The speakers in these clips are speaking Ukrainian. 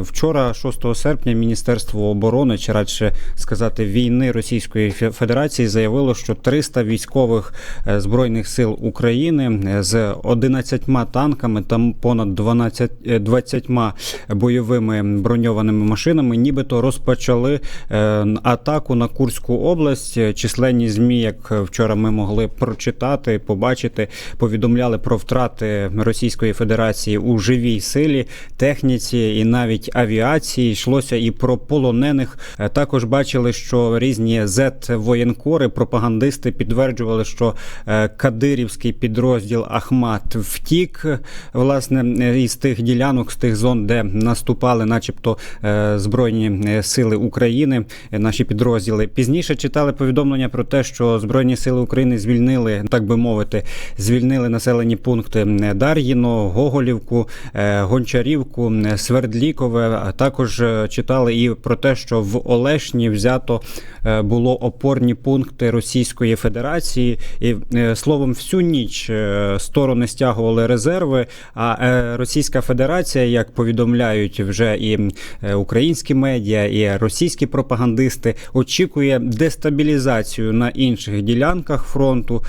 Вчора, 6 серпня, Міністерство оборони, чи радше сказати війни Російської Федерації, заявило, що 300 військових е, збройних сил України е, з 11 танками та понад 12, е, 20 бойовими броньованими машинами, нібито розпочали е, атаку на Курську область. Е, Численні змі, як вчора ми могли прочитати, побачити, повідомляли про втрати Російської Федерації у живій силі, техніці і навіть авіації. Йшлося і про полонених. Е, Також бачили, що різні зет-воєнкори, пропагандисти підтверджували, що е, кадирівський підрозділ Ахмат втік власне е, із тих ділянок, з тих зон, де наступали, начебто, збройні сили України, наші підрозділи. Пізніше читали повідомлення про те, що збройні сили України звільнили, так би мовити, звільнили населені пункти Дар'їно, Гоголівку, Гончарівку, Свердлікове. А також е, читали і про те, що в Олешні взято е, було опорні пункти Російської Федерації, і е, словом, всю ніч сторони стягували резерви. А Російська Федерація, як повідомляють вже і українські медіа, і російські пропагандисти, очікує дестабілізацію на інших ділянках фронту.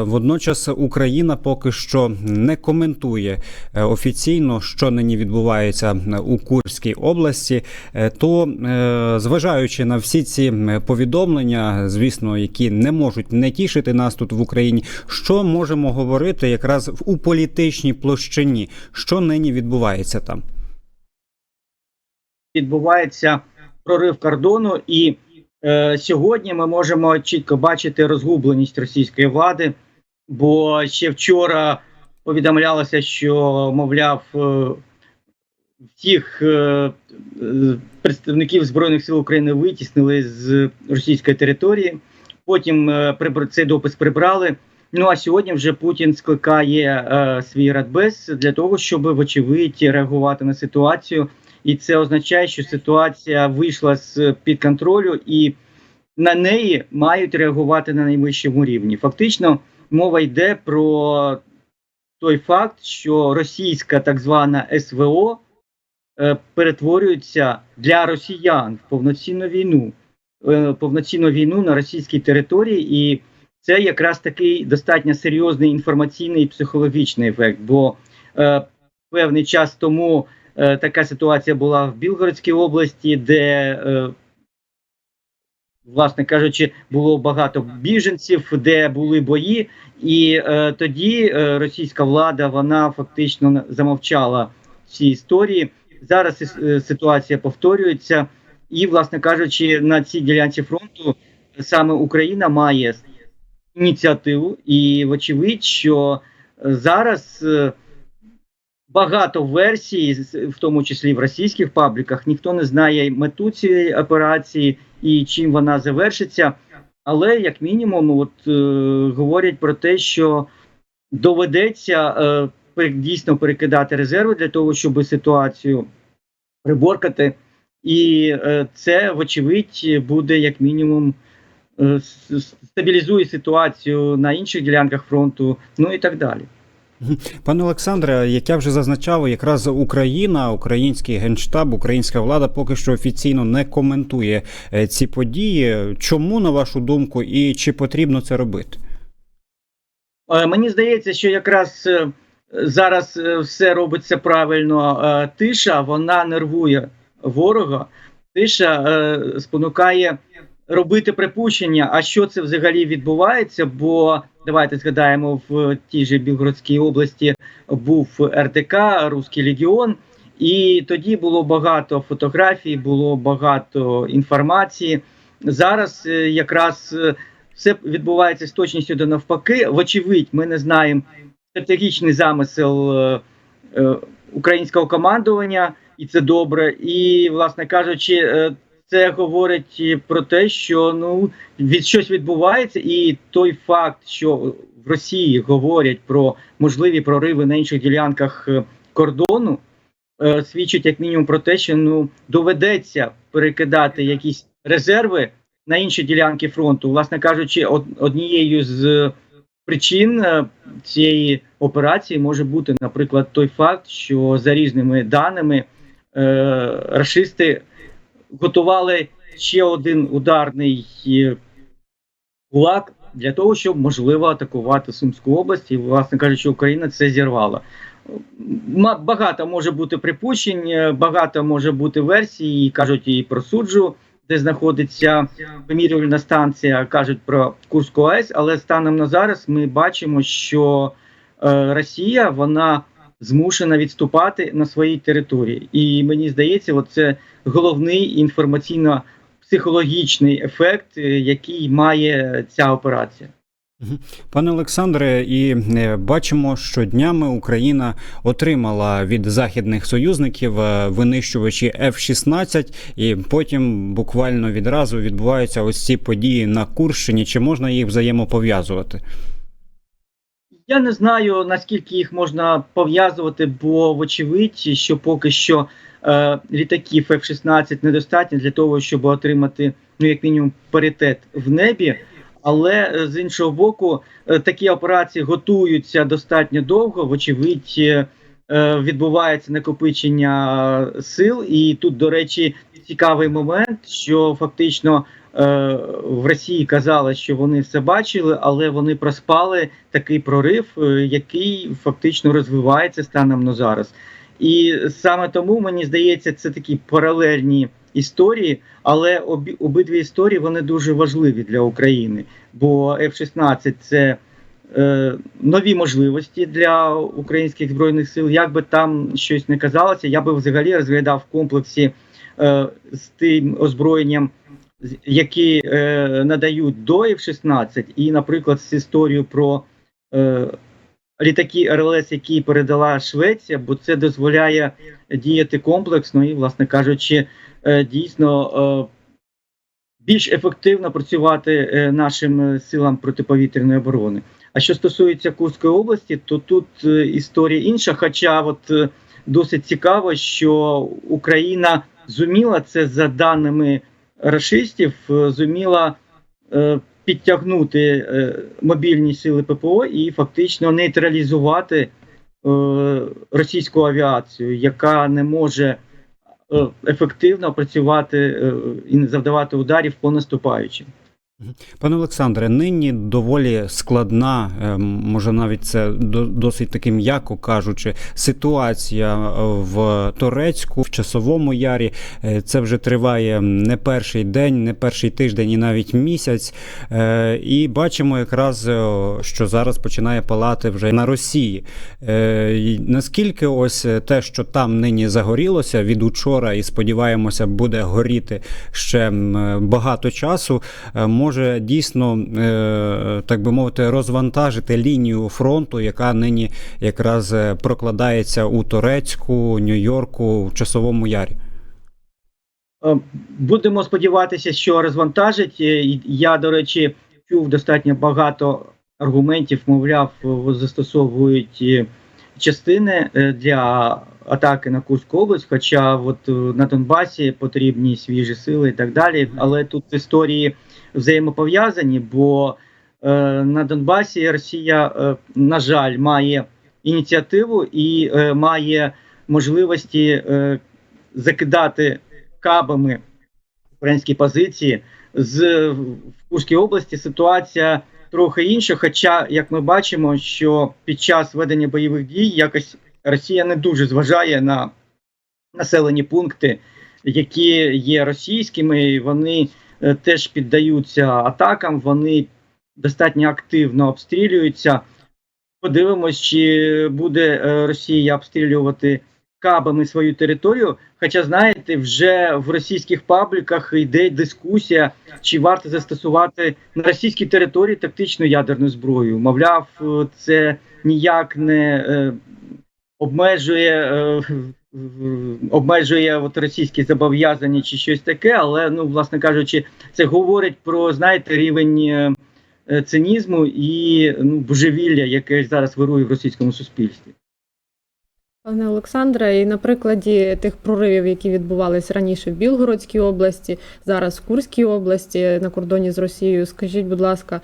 Водночас Україна поки що не коментує офіційно, що нині відбувається у Курській області. Е, То, е, зважаючи на всі ці повідомлення, звісно, які не можуть не тішити нас тут в Україні, що можемо говорити якраз у політичній площині, що нині відбувається там? відбувається прорив кордону, і е, сьогодні ми можемо чітко бачити розгубленість російської влади, бо ще вчора повідомлялося, що мовляв е, всіх е, е, представників збройних сил України витіснили з російської території. Потім е, цей допис прибрали. Ну а сьогодні вже Путін скликає е, свій радбез для того, щоб вочевидь реагувати на ситуацію. І це означає, що ситуація вийшла з під контролю, і на неї мають реагувати на найвищому рівні. Фактично, мова йде про той факт, що російська так звана СВО е, перетворюється для росіян в повноцінну війну, е, повноцінну війну на російській території, і це якраз такий достатньо серйозний інформаційний і психологічний ефект. Бо е, певний час тому Така ситуація була в Білгородській області, де, власне кажучи, було багато біженців, де були бої, і тоді російська влада вона фактично замовчала ці історії. Зараз е, ситуація повторюється, і, власне кажучи, на цій ділянці фронту саме Україна має ініціативу, і вочевидь, що е, зараз. е, багато версій, в тому числі в російських пабліках. Ніхто не знає мету цієї операції і чим вона завершиться. Але як мінімум, от е, говорять про те, що доведеться е, дійсно перекидати резерви для того, щоб ситуацію приборкати. І е, це, вочевидь, буде як мінімум е, стабілізує ситуацію на інших ділянках фронту, ну і так далі. Пане Олександре, як я вже зазначав, якраз Україна, український генштаб, українська влада поки що офіційно не коментує е, ці події. Чому, на вашу думку, і чи потрібно це робити? Мені здається, що якраз зараз е, все робиться правильно. Е, Тиша вона нервує ворога. Тиша е, спонукає робити припущення, а що це взагалі відбувається. Бо давайте згадаємо, в тій же Білгородській області був РТК, Руський Легіон, і тоді було багато фотографій, було багато інформації. Зараз якраз все відбувається з точністю до навпаки. Вочевидь, ми не знаємо стратегічний замисел е, е, українського командування, і це добре. І, власне кажучи, е, це говорить про те, що ну від щось відбувається, і той факт, що в Росії говорять про можливі прориви на інших ділянках кордону, свідчить як мінімум про те, що ну доведеться перекидати якісь резерви на інші ділянки фронту. Власне кажучи, од- однією з причин е, цієї операції може бути, наприклад, той факт, що за різними даними е, рашисти готували ще один ударний е, кулак для того, щоб можливо атакувати Сумську область, і, власне кажучи, Україна це зірвала. Багато може бути припущень, е, багато може бути версій, кажуть і про суджу, де знаходиться вимірювальна станція, кажуть про Курську АЕС, але станом на зараз ми бачимо, що е, Росія вона змушена відступати на своїй території. І мені здається, от це головний інформаційно-психологічний ефект, е, який має ця операція. Пане Олександре, і е, бачимо, що днями Україна отримала від західних союзників е, винищувачі F-16, і потім буквально відразу відбуваються ось ці події на Курщині. Чи можна їх взаємопов'язувати? Я не знаю наскільки їх можна пов'язувати, бо вочевидь, що поки що е, літаків F-16 недостатньо для того, щоб отримати ну як мінімум паритет в небі. Але е, з іншого боку, е, такі операції готуються достатньо довго. Вочевидь, е, відбувається накопичення сил, і тут, до речі, цікавий момент, що фактично е, в Росії казали, що вони все бачили, але вони проспали такий прорив, який фактично розвивається станом на зараз. І саме тому мені здається, це такі паралельні історії, але обі, обидві історії вони дуже важливі для України. Бо F-16 це е, нові можливості для українських збройних сил. Як би там щось не казалося, я би взагалі розглядав в комплексі е, з тим озброєнням, які е, надають до F-16, і, наприклад, з історією про е, літаки РЛС, які передала Швеція, бо це дозволяє діяти комплексно і, власне кажучи, е, дійсно. Е, більш ефективно працювати е, нашим силам протиповітряної оборони. А що стосується Курської області, то тут історія інша. Хоча, от досить цікаво, що Україна зуміла це за даними рашистів, е, зуміла підтягнути е, мобільні сили ППО і фактично нейтралізувати е, російську авіацію, яка не може е, ефективно працювати і не завдавати ударів по наступаючим. Пане Олександре, нині доволі складна, е, може навіть це досить таки м'яко кажучи, ситуація е, в Торецьку, в часовому ярі. Е, Це вже триває не перший день, не перший тиждень і навіть місяць. І бачимо якраз, що зараз починає палати вже на Росії. Наскільки ось те, що там нині загорілося від учора, і сподіваємося, буде горіти ще багато часу, е, може дійсно, е, так би мовити, розвантажити лінію фронту, яка нині якраз е, прокладається у Турецьку, Нью-Йорку, в часовому ярі. Е, Будемо сподіватися, що розвантажить. Я, до речі, чув достатньо багато аргументів, мовляв, застосовують частини для атаки на Курську область. Хоча от на Донбасі потрібні свіжі сили і так далі. Але тут історії взаємопов'язані, бо е, на Донбасі Росія, е, на жаль, має ініціативу і е, має можливості е, закидати кабами українські позиції. З Курській області ситуація трохи інша. Хоча, як ми бачимо, що під час ведення бойових дій якось Росія не дуже зважає на населені пункти, які є російськими, і вони теж піддаються атакам, вони достатньо активно обстрілюються. Подивимось, чи буде е, Росія обстрілювати кабами свою територію. Хоча, знаєте, вже в російських пабліках йде дискусія, чи варто застосувати на російській території тактичну ядерну зброю. Мовляв, е, це ніяк не е, обмежує. Обмежує от російські зобов'язання чи щось таке, але ну, власне кажучи, це говорить про знаєте рівень е, е, цинізму і ну, божевілля, яке зараз вирує в російському суспільстві. Пане Олександре, і на прикладі тих проривів, які відбувалися раніше в Білгородській області, зараз в Курській області на кордоні з Росією, скажіть, будь ласка,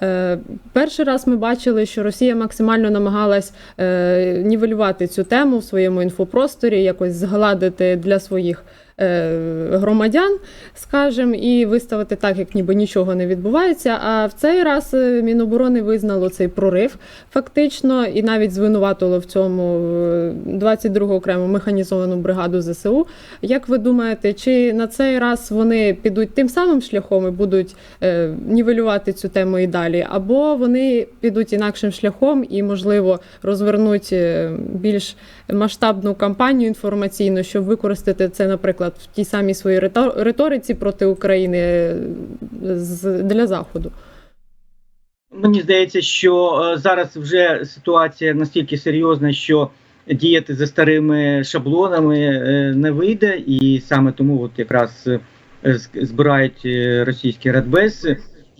е, перший раз ми бачили, що Росія максимально намагалась е, нівелювати цю тему в своєму інфопросторі, якось згладити для своїх громадян, скажімо, і виставити так, як ніби нічого не відбувається. А в цей раз е, Міноборони визнало цей прорив фактично, і навіть звинуватило в цьому е, 22-го окрему механізовану бригаду ЗСУ. Як ви думаєте, чи на цей раз вони підуть тим самим шляхом і будуть е, нівелювати цю тему і далі, або вони підуть інакшим шляхом і, можливо, розвернуть е, більш масштабну кампанію інформаційну, щоб використати це, наприклад, в тій самій своїй ритор- риториці проти України е, для заходу? Мені здається, що е, зараз вже ситуація настільки серйозна, що діяти за старими шаблонами е, не вийде, і саме тому от якраз збирають російський радбез.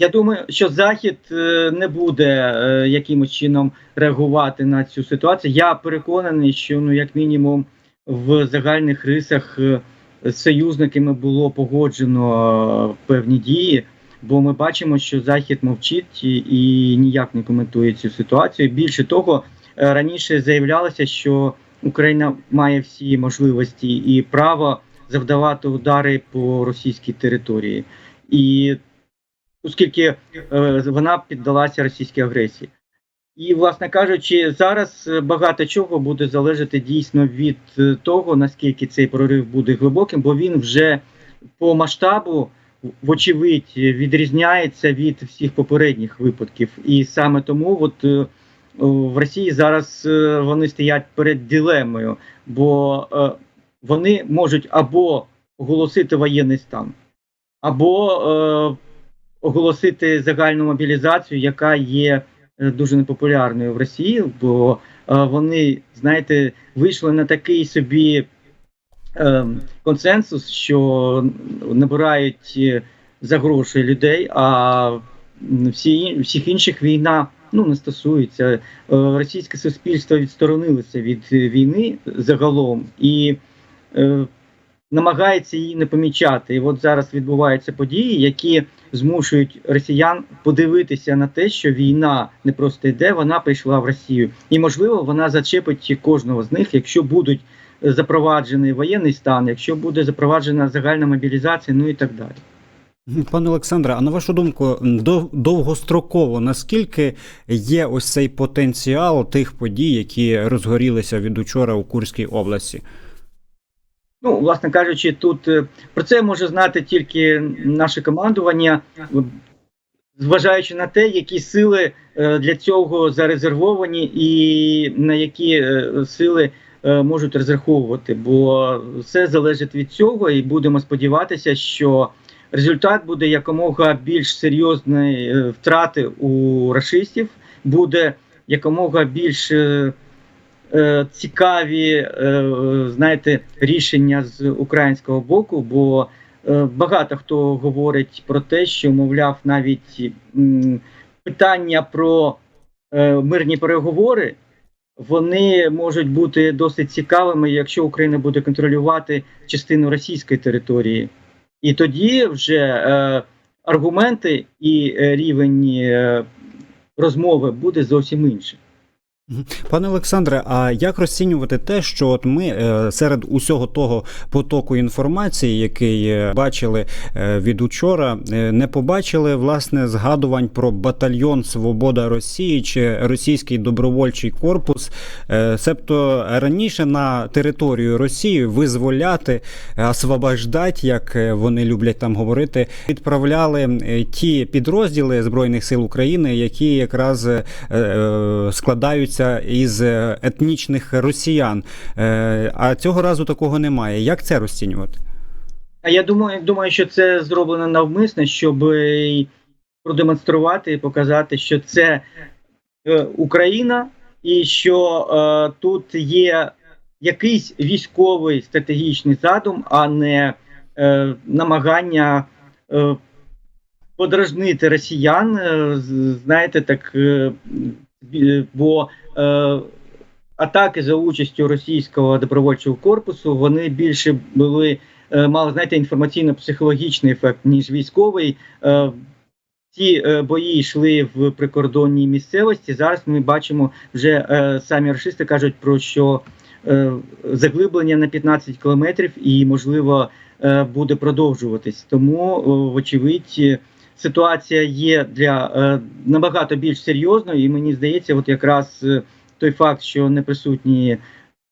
Я думаю, що Захід е, не буде е, якимось чином реагувати на цю ситуацію. Я переконаний, що ну як мінімум в загальних рисах е, з союзниками було погоджено певні дії. Бо ми бачимо, що Захід мовчить і, ніяк не коментує цю ситуацію. Більше того, раніше заявлялося, що Україна має всі можливості і право завдавати удари по російській території, і оскільки е, вона піддалася російській агресії. І, власне кажучи, зараз е, багато чого буде залежати дійсно від е, того, наскільки цей прорив буде глибоким, бо він вже по масштабу вочевидь відрізняється від всіх попередніх випадків. І саме тому, от в Росії зараз вони стоять перед дилемою, бо вони можуть або оголосити воєнний стан, або оголосити загальну мобілізацію, яка є е, дуже непопулярною в Росії, бо е, вони, знаєте, вийшли на такий собі е, консенсус, що набирають е, за гроші людей, а всі, всіх інших війна ну, не стосується. Російське суспільство відсторонилося від війни загалом і намагається її не помічати. І от зараз відбуваються події, які змушують росіян подивитися на те, що війна не просто йде, вона прийшла в Росію. І можливо, вона зачепить кожного з них, якщо будуть запроваджений воєнний стан, якщо буде запроваджена загальна мобілізація, ну і так далі. Пане Олександре, а на вашу думку, дов- довгостроково наскільки є ось цей потенціал тих подій, які розгорілися від учора у Курській області? Ну, власне кажучи, тут е, про це може знати тільки наше командування, зважаючи на те, які сили е, для цього зарезервовані, і на які е, сили можуть розраховувати. Бо все залежить від цього, і будемо сподіватися, що результат буде якомога більш серйозної втрати у рашистів, буде якомога більш е, цікаві, е, знаєте, рішення з українського боку, бо е, багато хто говорить про те, що, мовляв, навіть питання про мирні переговори. Вони можуть бути досить цікавими, якщо Україна буде контролювати частину російської території, і тоді вже е, аргументи і рівень е, розмови буде зовсім інший. Пане Олександре, а як розцінювати те, що от ми е, серед усього того потоку інформації, який е, бачили е, від учора, не побачили власне згадувань про батальйон Свобода Росії чи російський добровольчий корпус, себто раніше на територію Росії визволяти, освобождати, як вони люблять там говорити, відправляли ті підрозділи збройних сил України, які якраз е, складаються із е, етнічних росіян. Е, А цього разу такого немає. Як це розцінювати? А я думаю, думаю, що це зроблено навмисно, щоб е, продемонструвати і показати, що це Україна, і що тут є якийсь військовий стратегічний задум, а не намагання подражнити росіян. знаєте, так, бо е, атаки за участю російського добровольчого корпусу вони більше були е, мали знаєте інформаційно-психологічний ефект ніж військовий. Е, ці е, бої йшли в прикордонній місцевості. Зараз ми бачимо вже е, самі рашисти кажуть про що е, заглиблення на 15 кілометрів і можливо е, буде продовжуватись. Тому, е, вочевидь, е, ситуація є для е, набагато більш серйозною, і мені здається, от якраз е, той факт, що не присутні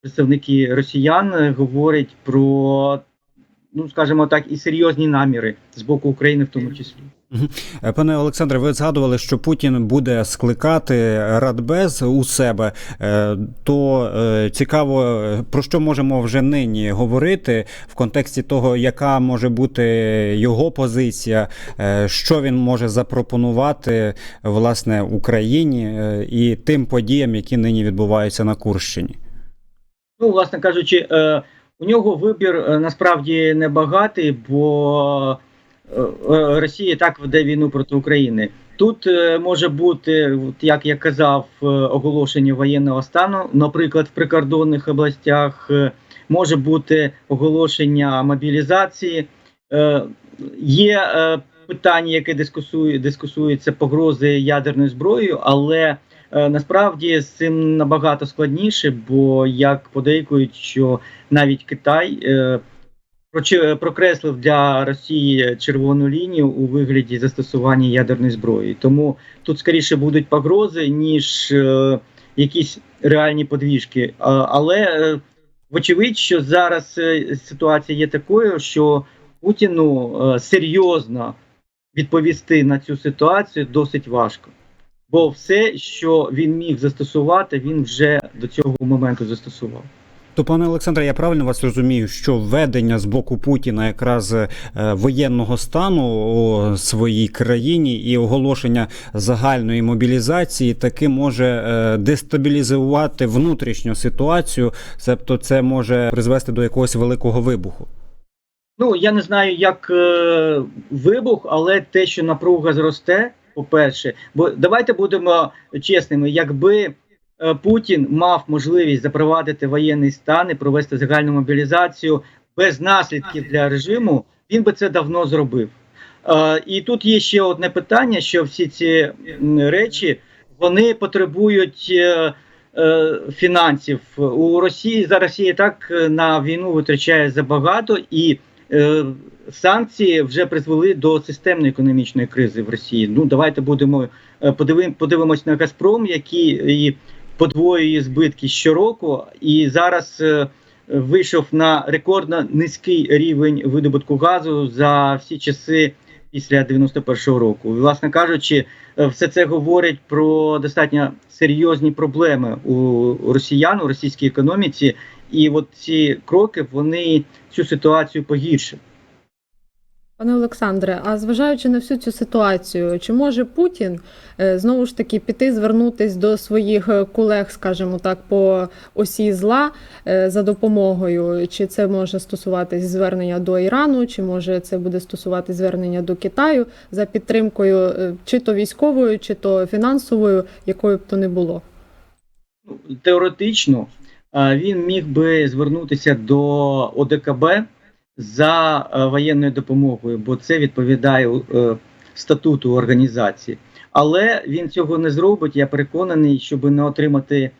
представники росіян, е, говорить про. Ну, скажімо так, і серйозні наміри з боку України, в тому числі. Пане Олександре, ви згадували, що Путін буде скликати Радбез у себе. Е, То е, цікаво, про що можемо вже нині говорити в контексті того, яка може бути його позиція, е, що він може запропонувати власне Україні і тим подіям, які нині відбуваються на Курщині. Ну, власне кажучи, у нього вибір насправді небагатий, бо Росія так веде війну проти України. Тут е, може бути, як я казав, е, оголошення воєнного стану, наприклад, в прикордонних областях, е, може бути оголошення мобілізації. Е, Є е, питання, яке дискусує, дискусується погрози ядерною зброєю, але Е, Насправді з цим набагато складніше, бо як подейкують, що навіть Китай е, прокреслив для Росії червону лінію у вигляді застосування ядерної зброї. Тому тут скоріше будуть погрози, ніж е, якісь реальні подвіжки. А, але е, вочевидь, що зараз е, ситуація є такою, що Путіну е, серйозно відповісти на цю ситуацію досить важко. Бо все, що він міг застосувати, він вже до цього моменту застосував. То, пане Олександре, я правильно вас розумію, що введення з боку Путіна якраз е, воєнного стану у своїй країні і оголошення загальної мобілізації таки може е, дестабілізувати внутрішню ситуацію, тобто це може призвести до якогось великого вибуху. Ну я не знаю, як е, вибух, але те, що напруга зросте, по-перше, бо давайте будемо чесними, якби Путін мав можливість запровадити воєнний стан і провести загальну мобілізацію без наслідків для режиму, він би це давно зробив. Е, і тут є ще одне питання: що всі ці речі вони потребують. е, е, Фінансів у Росії зараз Росія так е, на війну витрачає забагато, і е, санкції вже призвели до системної економічної кризи в Росії. Ну давайте будемо е, подивимось на Газпром, який і подвоює збитки щороку, і зараз е, вийшов на рекордно низький рівень видобутку газу за всі часи після 91-го року. Власне кажучи, е, все це говорить про достатньо серйозні проблеми у росіян у російській економіці. І от ці кроки вони цю ситуацію погіршать. Пане Олександре, а зважаючи на всю цю ситуацію, чи може Путін е, знову ж таки піти звернутись до своїх е, колег, скажімо так, по осі зла е, за допомогою? Чи це може стосуватись звернення до Ірану, чи може це буде стосуватись звернення до Китаю за підтримкою, чи то військовою, чи то фінансовою, якою б то не було? Ну, Теоретично він міг би звернутися до ОДКБ за е, воєнною допомогою, бо це відповідає е, статуту організації. Але він цього не зробить. Я переконаний, щоб не отримати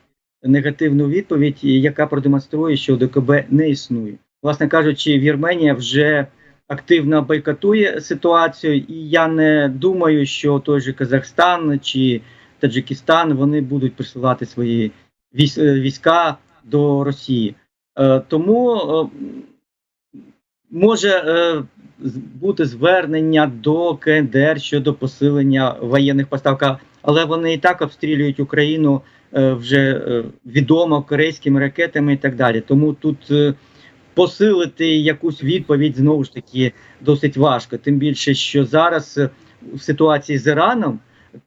негативну відповідь, яка продемонструє, що ОДКБ не існує. Власне кажучи, Вірменія вже активно бойкотує ситуацію, і я не думаю, що той же Казахстан чи Таджикистан вони будуть присилати свої е, війська до Росії. Тому може е, бути звернення до КНДР щодо посилення воєнних поставок, але вони і так обстрілюють Україну е, вже е, відомо корейськими ракетами і так далі. Тому тут е, посилити якусь відповідь знову ж таки досить важко. Тим більше, що зараз е, в ситуації з Іраном,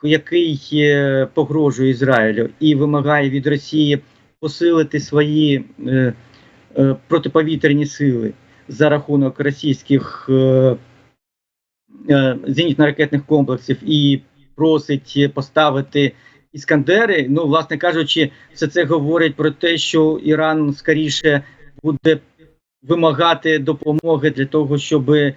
який е, погрожує Ізраїлю і вимагає від Росії посилити свої е, е, протиповітряні сили за рахунок російських е, е, зенітно-ракетних комплексів і просить поставити іскандери. Ну, власне кажучи, все це говорить про те, що Іран скоріше буде вимагати допомоги для того, щоб е,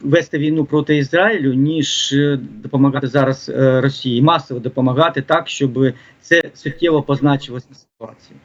вести війну проти Ізраїлю, ніж е, допомагати зараз е, Росії, масово допомагати так, щоб це суттєво позначилось на ситуації.